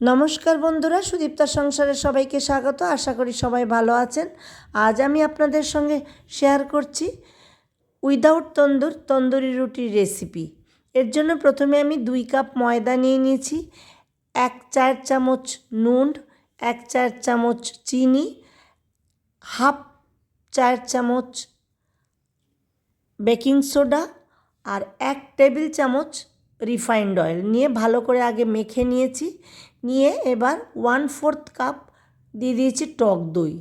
নমস্কার বন্ধুরা সুদীপ্তার সংসারে সবাইকে স্বাগত। আশা করি সবাই ভালো আছেন। আজ আমি আপনাদের সঙ্গে শেয়ার করছি উইদাউট তন্দুর, তন্দুরি রুটির রেসিপি এর জন্য প্রথমে আমি দুই কাপ ময়দা নিয়ে নিয়েছি, এক চার চামচ নুন, এক চার চামচ চিনি, হাফ চার চামচ বেকিং সোডা আর এক টেবিল চামচ রিফাইন্ড অয়েল। নিয়ে ভালো করে আগে মেখে নিয়েছি। নিয়ে এবার ওয়ান ফোর্থ কাপ দিয়ে দিয়েছি টক দই।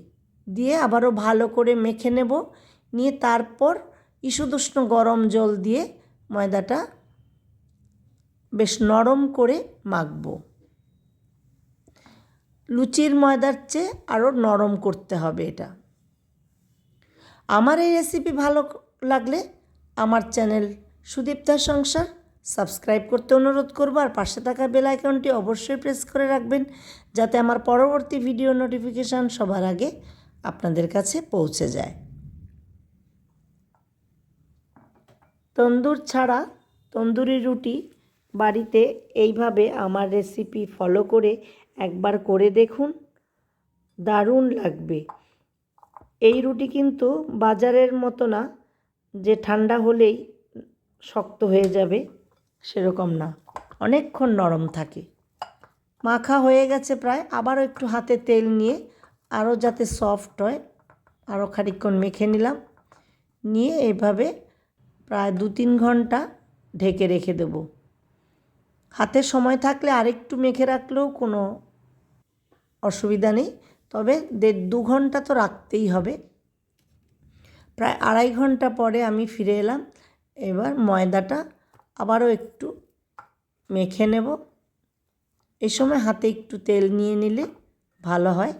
দিয়ে আবারও ভালো করে মেখে নেব। নিয়ে তারপর ইসুদুষ্ণ গরম জল দিয়ে ময়দাটা বেশ নরম করে মাখবো। লুচির ময়দার চেয়ে আরও নরম করতে হবে এটা। আমার এই রেসিপি ভালো লাগলে আমার চ্যানেল সুদীপ্তার সংসার সাবস্ক্রাইব করতে অনুরোধ করব আর পাশে থাকা বেল আইকনটি অবশ্যই প্রেস করে রাখবেন যাতে আমার পরবর্তী ভিডিও নোটিফিকেশান সবার আগে আপনাদের কাছে পৌঁছে যায়। তন্দুর ছাড়া তন্দুরি রুটি বাড়িতে এইভাবে আমার রেসিপি ফলো করে একবার করে দেখুন, দারুণ লাগবে। এই রুটি কিন্তু বাজারের মতো না, যে ঠান্ডা হলেই শক্ত হয়ে যাবে। সেরকম না। অনেকক্ষণ নরম থাকে। মাখা হয়ে গেছে প্রায়। আবারও একটু হাতে তেল নিয়ে আরও যাতে সফট হয়, আরও খানিকক্ষণ মেখে নিলাম। নিয়ে এইভাবে প্রায় দু তিন ঘণ্টা ঢেকে রেখে দেব। হাতে সময় থাকলে আরেকটু মেখে রাখলেও কোনো অসুবিধা নেই। তবে দেড় দু ঘণ্টা তো রাখতেই হবে। প্রায় আড়াই ঘণ্টা পরে আমি ফিরে এলাম। এবার ময়দাটা আবারও একটু মেখে নেব। এই সময় হাতে একটু তেল নিয়ে নিলে ভালো হয়।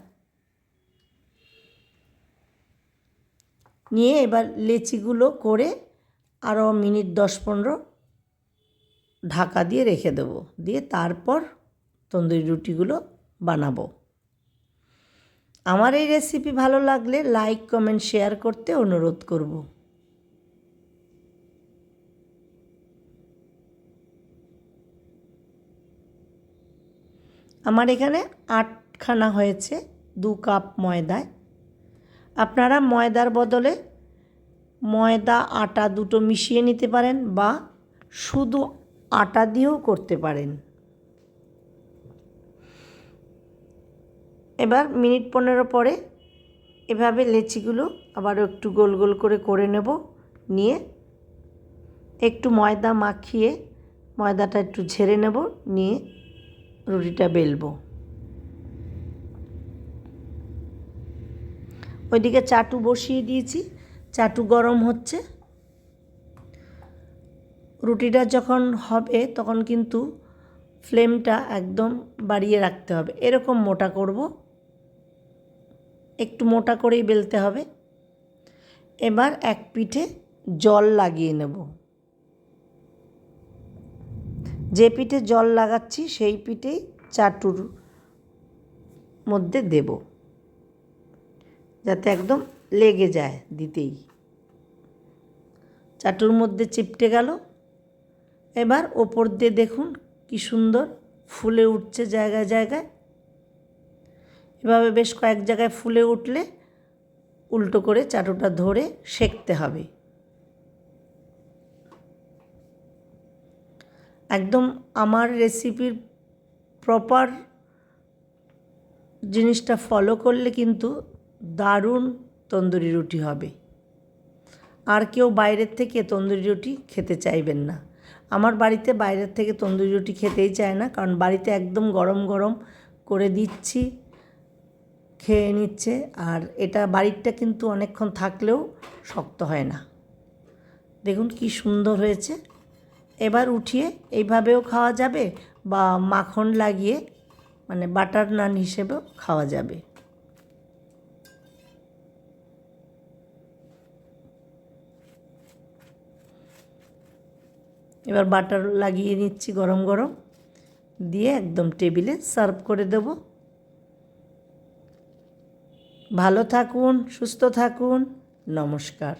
নিয়ে এবার লেচিগুলো করে আরও মিনিট দশ পনেরো ঢাকা দিয়ে রেখে দেবো। দিয়ে তারপর তন্দুরি রুটিগুলো বানাবো। আমার এই রেসিপি ভালো লাগলে লাইক কমেন্ট শেয়ার করতে অনুরোধ করব। আমার এখানে আটখানা হয়েছে দু কাপ ময়দায় আপনারা ময়দার বদলে ময়দা, আটা দুটো মিশিয়ে নিতে পারেন বা শুধু আটা দিয়েও করতে পারেন। এবার মিনিট পনেরো পরে এভাবে লেচিগুলো আবারও একটু গোল গোল করে করে নেব, নিয়ে একটু ময়দা মাখিয়ে ময়দাটা একটু ঝেড়ে নেব, নিয়ে রুটিটা বেলবো। ওইদিকে চাটু বসিয়ে দিয়েছি, চাটু গরম হচ্ছে। রুটিটা যখন হবে তখন কিন্তু ফ্লেমটা একদম বাড়িয়ে রাখতে হবে। এরকম মোটা করব। একটু মোটা করেই বেলতে হবে। এবার এক পিঠে জল লাগিয়ে নেব। যে পিঠে জল লাগাচ্ছি, সেই পিঠেই চাটুর মধ্যে দেব। যাতে একদম লেগে যায় দিতেই। চাটুর মধ্যে চিপটে গেল। এবার ওপর দিয়ে দেখুন কি সুন্দর ফুলে উঠছে জায়গায় জায়গায়। এভাবে বেশ কয়েক জায়গায় ফুলে উঠলে উল্টো করে চাটুটা ধরে সেঁকতে হবে। একদম আমার রেসিপির প্রপার জিনিসটা ফলো করলে কিন্তু দারুণ তন্দুরি রুটি হবে। আর কেউ বাইরের থেকে তন্দুরি রুটি খেতে চাইবেন না। আমার বাড়িতে বাইরের থেকে তন্দুরি রুটি খেতেই চায় না, কারণ বাড়িতে একদম গরম গরম করে দিচ্ছি, খেয়ে নিচ্ছে, আর এটা বাড়িরটা কিন্তু অনেকক্ষণ থাকলেও শক্ত হয় না। দেখুন কি সুন্দর হয়েছে। এবার উঠিয়ে এইভাবেও খাওয়া যাবে বা মাখন লাগিয়ে মানে বাটার নান হিসেবেও খাওয়া যাবে। এবার বাটার লাগিয়ে নিচ্ছি গরম গরম, দিয়ে একদম টেবিলে সার্ভ করে দেব। ভালো থাকুন, সুস্থ থাকুন, নমস্কার।